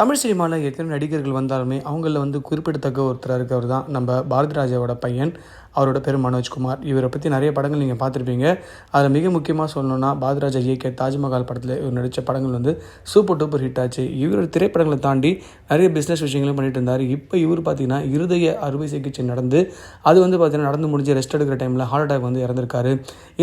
தமிழ் சினிமாவில் எத்தனை நடிகர்கள் வந்தாலுமே அவங்களில் வந்து குறிப்பிடத்தக்க ஒருத்தராக இருக்கவர் தான் நம்ம பாரதி ராஜாவோட பையன் அவரோட பேர் மனோஜ்குமார் இவரை பற்றி நிறைய படங்கள் நீங்கள் பார்த்துருப்பீங்க. அதில் மிக முக்கியமாக சொல்லணும்னா பாரதிராஜா இயக்கிய தாஜ்மஹால் படத்தில் இவர் நடித்த படங்கள் வந்து சூப்பர் டூப்பர் ஹிட் ஆச்சு. இவரோட திரைப்படங்களை தாண்டி நிறைய பிஸ்னஸ் விஷயங்களும் பண்ணிட்டு இருந்தார். இப்போ இவர் பார்த்தீங்கன்னா இருதய அறுவை சிகிச்சை நடந்து அது வந்து பார்த்திங்கன்னா நடந்து முடிஞ்சு ரெஸ்ட் எடுக்கிற டைமில் ஹார்ட் அட்டாக் வந்து இறந்திருக்காரு.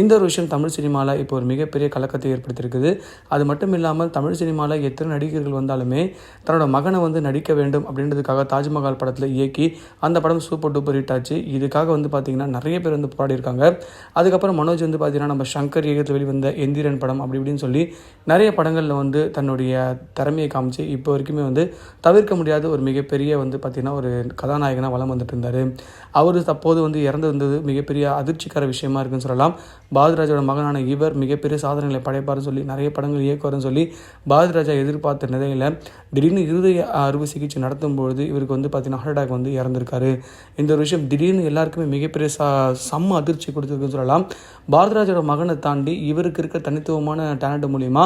இந்த ஒரு விஷயம் தமிழ் சினிமாவில் இப்போ ஒரு மிகப்பெரிய கலக்கத்தை ஏற்படுத்தியிருக்குது. அது மட்டும் இல்லாமல் தமிழ் சினிமாவில் எத்தனை நடிகர்கள் வந்தாலுமே தன்னோட மகனை வந்து நடிக்க வேண்டும் அப்படின்றதுக்காக தாஜ்மஹால் படத்தில் இயக்கி அந்த படம் சூப்பர் டூப்பர் ஹிட் ஆச்சு. இதுக்காக வந்து பார்த்திங்கன்னா நிறைய பேர் வந்து போராடியிருக்காங்க அதுக்கப்புறம் மனோஜ் வந்து பார்த்தீங்கன்னா நம்ம சங்கர் இயக்கத்தில் வெளிவந்த எந்திரன் படம் அப்படி இப்படின்னு சொல்லி நிறைய படங்களில் வந்து தன்னுடைய திறமையை காமிச்சு இப்போ வரைக்குமே வந்து தவிர்க்க முடியாத ஒரு மிகப்பெரிய வந்து பார்த்திங்கன்னா ஒரு கதாநாயகனாக வளம் வந்துட்டு இருந்தார். அவர் தற்போது வந்து இறந்து வந்தது மிகப்பெரிய அதிர்ச்சிகர விஷயமா இருக்குன்னு சொல்லலாம். பாரதிராஜோட மகனான இவர் மிகப்பெரிய சாதனைகளை படைப்பார்னு சொல்லி நிறைய படங்கள் இயக்குவார்னு சொல்லி பாரதிராஜா எதிர்பார்த்த நிலையில் திடீர்னு இருதய அறுவை சிகிச்சை நடத்தும்பொழுது இவருக்கு வந்து பார்த்தீங்கன்னா ஹார்ட் அட்டாக் வந்து இறந்திருக்காரு. இந்த ஒரு விஷயம் திடீர்னு எல்லாருக்குமே மிகப்பெரிய ச செம்ம அதிர்ச்சி கொடுத்துருக்குன்னு சொல்லலாம். பாரதிராஜோட மகனை தாண்டி இவருக்கு இருக்க தனித்துவமான டேலண்ட் மூலிமா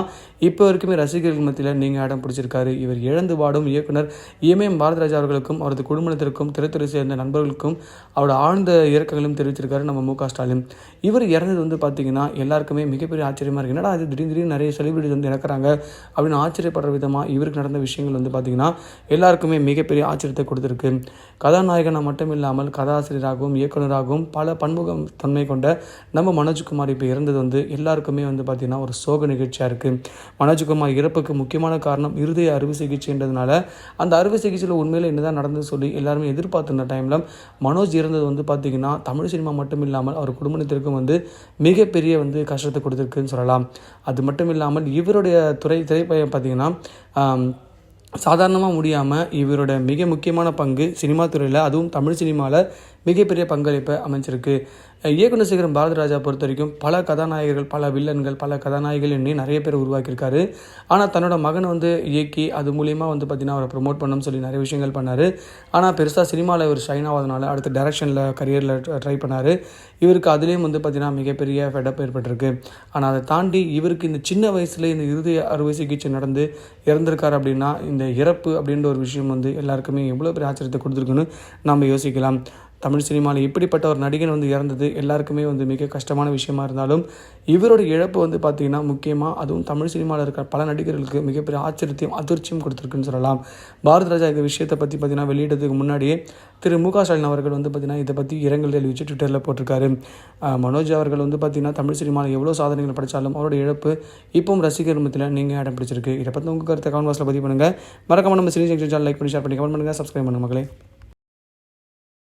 இப்போ வரைக்குமே ரசிகர்கள் மத்தியில் நீங்கள் இடம் பிடிச்சிருக்காரு. இவர் இழந்து வாடும் இயக்குனர் இஎம்எம் பாரதிராஜா அவர்களுக்கும் அவரது குடும்பத்திற்கும் திரைத்துறை சேர்ந்த நண்பர்களுக்கும் அவரோட ஆழ்ந்த இறக்கங்களும் தெரிவிச்சிருக்காரு நம்ம மு க ஸ்டாலின். இவர் இறந்தது வந்து பார்த்தீங்கன்னா எல்லாருக்குமே மிகப்பெரிய ஆச்சரியமாக இருக்குது என்னடா அது திடீர்னு திடீர்னு நிறைய செலிபிரிட்டிஸ் வந்து இறக்குறாங்க அப்படின்னு ஆச்சரியப்படுற விதமாக இவருக்கு நடந்த விஷயங்கள் வந்து பார்த்திங்கன்னா எல்லாருக்குமே மிகப்பெரிய ஆச்சரியத்தை கொடுத்துருக்கு. கதாநாயகனாக மட்டும் இல்லாமல் கதாசிரியராகவும் இயக்குனராகவும் பல பன்முகம் தன்மை கொண்ட நம்ம மனோஜ்குமார் இப்போ இறந்தது வந்து எல்லாருக்குமே வந்து பார்த்திங்கன்னா ஒரு சோக நிகழ்ச்சியாக இருக்குது மனோஜ்குமார் இறப்புக்கு முக்கியமான காரணம் இருதய அறுவை சிகிச்சைன்றதுனால அந்த அறுவை சிகிச்சையில் உண்மையில் என்னதான் நடந்தது சொல்லி எல்லாருமே எதிர்பார்த்துருந்த டைமில் மனோஜ் இறந்தது வந்து பார்த்திங்கன்னா தமிழ் சினிமா மட்டும் இல்லாமல் அவர் குடும்பத்திற்கும் வந்து மிகப்பெரிய வந்து கஷ்டத்தை கொடுத்துருக்குன்னு சொல்லலாம். அது மட்டும் இல்லாமல் இவருடைய துறை திரைப்பயம் பார்த்திங்கன்னா சாதாரணமாக முடியாமல் இவரோட மிக முக்கியமான பங்கு சினிமா துறையில் அதுவும் தமிழ் சினிமாவில் மிகப்பெரிய பங்களிப்பை அமைஞ்சிருக்கு. இயக்குனர் சேகரம் பாரதிராஜா பொறுத்த வரைக்கும் பல கதாநாயகர்கள் பல வில்லன்கள் பல கதாநாயகிகள் எண்ணி நிறைய பேர் உருவாக்கியிருக்காரு. ஆனால் தன்னோட மகனை வந்து இயக்கி அது மூலியமாக வந்து பார்த்திங்கன்னா அவரை ப்ரொமோட் பண்ணணும்னு சொல்லி நிறைய விஷயங்கள் பண்ணார். ஆனால் பெருசாக சினிமாவில் இவர் ஷைன் ஆகாதனால அடுத்த டேரக்ஷனில் கரியரில் ட்ரை பண்ணார். இவருக்கு அதுலேயும் வந்து பார்த்திங்கன்னா மிகப்பெரிய ஃபெடப் ஏற்பட்டிருக்கு. ஆனால் அதை தாண்டி இவருக்கு இந்த சின்ன வயசுல இந்த இறுதி அறுவை சிகிச்சை நடந்து இறந்திருக்கார் அப்படின்னா இந்த இறப்பு அப்படின்ற ஒரு விஷயம் வந்து எல்லாருக்குமே எவ்வளோ பெரிய ஆச்சரியத்தை கொடுத்துருக்குன்னு நம்ம யோசிக்கலாம். தமிழ் சினிமாவில் இப்படிப்பட்ட ஒரு நடிகன் வந்து இறந்தது எல்லாருக்குமே வந்து மிக கஷ்டமான விஷயமா இருந்தாலும் இவரோட இழப்பு வந்து பார்த்திங்கன்னா முக்கியமாக அதுவும் தமிழ் சினிமாவில் இருக்கிற பல நடிகர்களுக்கு மிகப்பெரிய ஆச்சரியத்தையும் அதிர்ச்சியும் கொடுத்துருக்குன்னு சொல்லலாம். பாரத் ராஜா இந்த விஷயத்தை பற்றி பார்த்தீங்கன்னா வெளியிட்டதுக்கு முன்னாடியே திரு மு க ஸ்டாலின் அவர்கள் வந்து பார்த்திங்கன்னா இதை பற்றி இரங்கல் தெரிவித்து ட்விட்டரில் போட்டிருக்காரு. மனோஜ் அவர்கள் வந்து பார்த்திங்கன்னா தமிழ் சினிமாவில் எவ்வளோ சாதனைகள் படித்தாலும் அவரோட இழப்பு இப்போவும் ரசிகர் மத்தியில் நீங்கள் இடம் பிடிச்சிருக்கு. இதை பற்றி உங்கள் கருத்தை கமெண்ட் பாக்ஸில் பதிவு பண்ணுங்கள் மறக்காம நம்ம சினி செக்ஷன் சேனல் லைக் பண்ணி ஷேர் பண்ணி கமெண்ட் பண்ணுங்கள் சப்ஸ்கிரைப் பண்ணுங்கள் மக்களே.